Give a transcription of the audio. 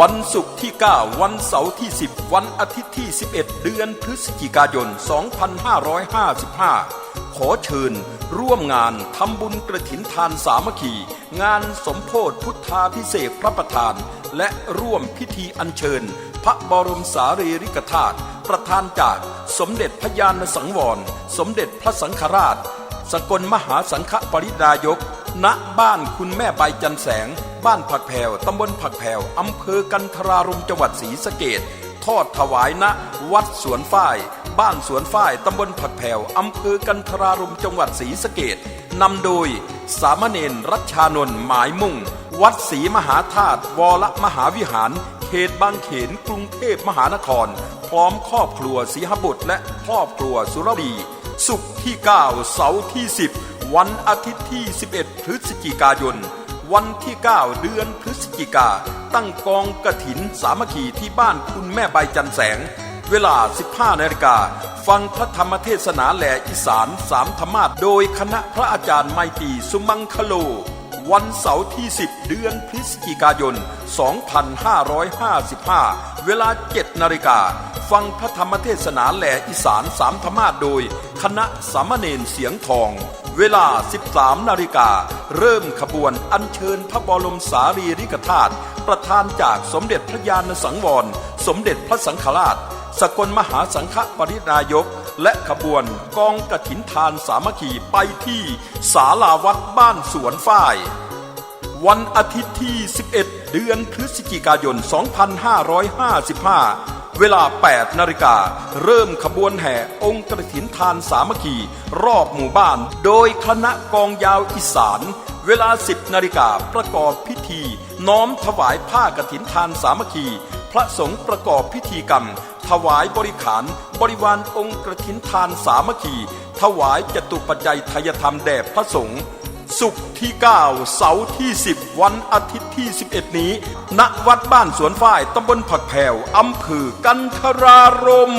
วันศุกร์ที่ 9 วันเสาร์ที่ 10 วันอาทิตย์ที่ 11 เดือนพฤศจิกายน 2555 ขอเชิญร่วมงานทำบุญกระถินทานสามัคคี งานสมโพธิพุทธาพิเศษพระประธาน และร่วมพิธีอัญเชิญ พระบรมสารีริกธาตุประธานจากสมเด็จพระยาณสังวร สมเด็จพระสังฆราช สกลมหาสังฆปรินายก ณบ้านคุณแม่ใบจันแสง บ้านผักแพวตำบลผักแพวอำเภอกันทรารมจังหวัดศรีสะเกดทอดถวายณวัดสวนฝ้าย บ้านสวนฝ้ายตำบลผักแพวอำเภอกันทรารมจังหวัดศรีสะเกดนำโดย สามเณรรัชชานนท์หมายมุ่ง วัดศรีมหาธาตุวรมหาวิหาร เขตบางเขนกรุงเทพมหานคร พร้อมครอบครัวศรีหบุตรและครอบครัวสุรดีศุกร์ที่ 9 เสาร์ที่ 10 วันอาทิตย์ที่ 11 พฤศจิกายน วันที่ 9 เดือนพฤศจิกา ตั้งกองกระถินสามัคคีที่บ้านคุณแม่ใบจันแสง เวลา 15นาฬิกา ฟังพระธรรมเทศนาแหล่อีสานสามธรรมาโดยคณะพระอาจารย์ไมตีสุมังคโล วันเสาร์ที่ 10 เดือนพฤศจิกายน 2555 เวลา 7 นาฬิกา ฟังพระธรรมเทศนาแหล่อีสานสามธรรมาโดย คณะสามเณรเสียงทอง เวลา 13 นาฬิกา เริ่มขบวนอัญเชิญพระบรมสารีริกธาตุประธานจากสมเด็จพระยาณสังวร สมเด็จพระสังฆราช สกลมหาสังฆปรินายก และขบวนกองกระถินทานสามัคคีไปที่ศาลาวัดบ้านสวนฝ้าย วันอาทิตย์ที่ 11 เดือนพฤศจิกายน 2555เวลา 8 นาฬิกา เริ่มขบวนแห่องค์กระถินทานสามัคคี รอบหมู่บ้าน โดยคณะกองยาวอีสาน เวลา 10 นาฬิกาประกอบพิธี น้อมถวายผ้ากฐินทานสามัคคี พระสงฆ์ประกอบพิธีกรรม ถวายบริขารบริวารองค์กระถินทานสามัคคี ถวายจตุปัจจัยทายธรรมแด่พระสงฆ์สุขที่ 9 เสาร์ที่ 10 วันอาทิตย์ที่ 11 นี้ ณ วัดบ้านสวนฝ้ายตำบลผักแผวอำเภอกันทรารม